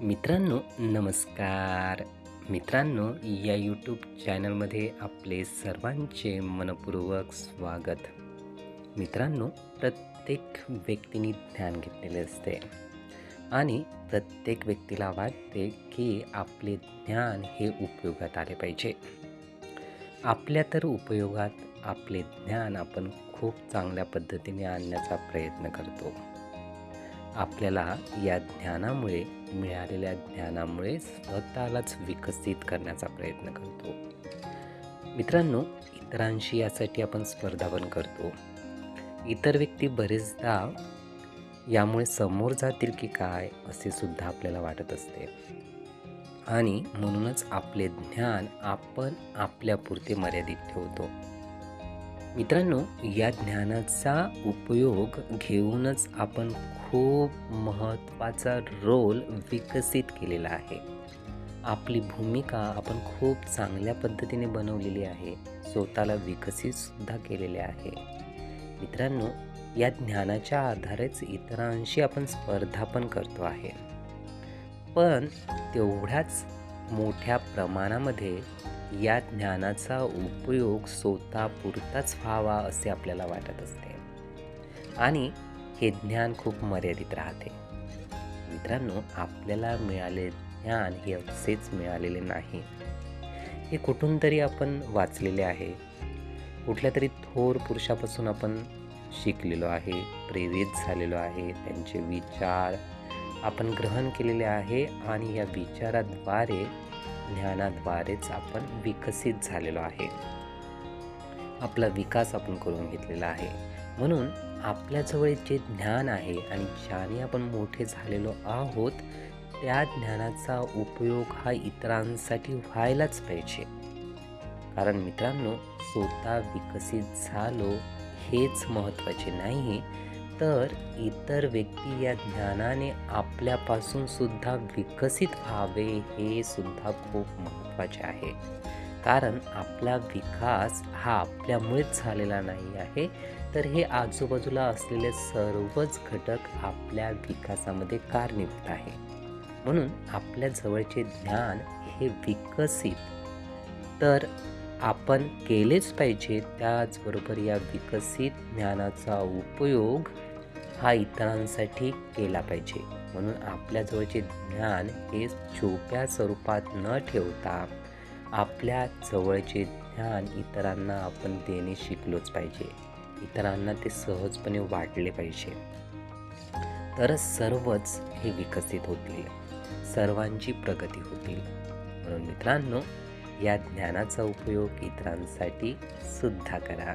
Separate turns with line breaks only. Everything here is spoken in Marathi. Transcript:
मित्रांनो नमस्कार. मित्रांनो या यूट्यूब चॅनलमध्ये आपले सर्वांचे मनपूर्वक स्वागत. मित्रांनो प्रत्येक व्यक्तीने ध्यान घेतलेले असते. आणि प्रत्येक व्यक्तीला वाटते की आपले ज्ञान हे उपयोगात आले पाहिजे. आपल्या तर उपयोगात आपले ज्ञान आपण खूप चांगल्या पद्धतीने आणण्याचा प्रयत्न करतो. आपल्याला या ज्ञानामुळे मिळालेल्या ज्ञानामुळे स्वतःलाच विकसित करण्याचा प्रयत्न करतो. मित्रांनो इतरांशी यासाठी आपण स्पर्धा पण करतो. इतर व्यक्ती बरेचदा यामुळे समोर जातील की काय असे सुद्धा आपल्याला वाटत असते. आणि म्हणूनच आपले ज्ञान आपण आपल्यापुरते मर्यादित ठेवतो. मित्रांनो या ज्ञानाचा उपयोग घेऊनच आपण खूप महत्त्वाचा रोल विकसित केलेला आहे. आपली भूमिका आपण खूप चांगल्या पद्धतीने बनवलेली आहे स्वतःला विकसितसुद्धा केलेले आहे. मित्रांनो या ज्ञानाच्या आधारेच इतरांशी आपण स्पर्धा पण करतो आहे. पण तेवढ्याच मोठ्या प्रमाणामध्ये या ज्ञानाचा उपयोग स्वतःपुरताच व्हावा असे आपल्याला वाटत असते. आणि हे ज्ञान खूप मर्यादित राहते. मित्रांनो आपल्याला मिळाले ज्ञान हे असेच मिळालेले नाही. हे कुठून तरी आपण वाचलेले आहे. कुठल्या तरी थोर पुरुषापासून आपण शिकलेलो आहे प्रेरित झालेलो आहे त्यांचे विचार आपण ग्रहण केलेले आहे आणि या विचाराद्वारे ज्ञानाद्वारेच आपण विकसित झालेलो आहे. आपला विकास आपण करून घेतलेला आहे. म्हणून आपल्याजवळ जे ज्ञान आहे आणि ज्याने आपण मोठे झालेलो आहोत त्या ज्ञानाचा उपयोग हा इतरांसाठी व्हायलाच पाहिजे. कारण मित्रांनो स्वतः विकसित झालो हेच महत्त्वाचे नाही तर इतर व्यक्ती या ज्ञानाने आपल्यापासून सुद्धा विकसित व्हावे हे सुद्धा खूप महत्त्वाचे आहे. कारण आपला विकास हा आपल्यामुळेच झालेला नाही आहे तर हे आजूबाजूला असलेले सर्वच घटक आपल्या विकासामध्ये कारणीभूत आहे. म्हणून आपल्या जवळचे ज्ञान हे विकसित. तर आपण केलेच पाहिजे त्याचबरोबर या विकसित ज्ञानाचा उपयोग हा इतरांसाठी केला पाहिजे. म्हणून आपल्याजवळचे ज्ञान हे सोप्या स्वरूपात न ठेवता आपल्या जवळचे ज्ञान इतरांना आपण देणे शिकलोच पाहिजे. इतरांना ते सहजपणे वाटले पाहिजे. तरच सर्वच हे विकसित होतील. सर्वांची प्रगती होतील. म्हणून मित्रांनो या ज्ञानाचा उपयोग इतरांसाठी सुद्धा करा.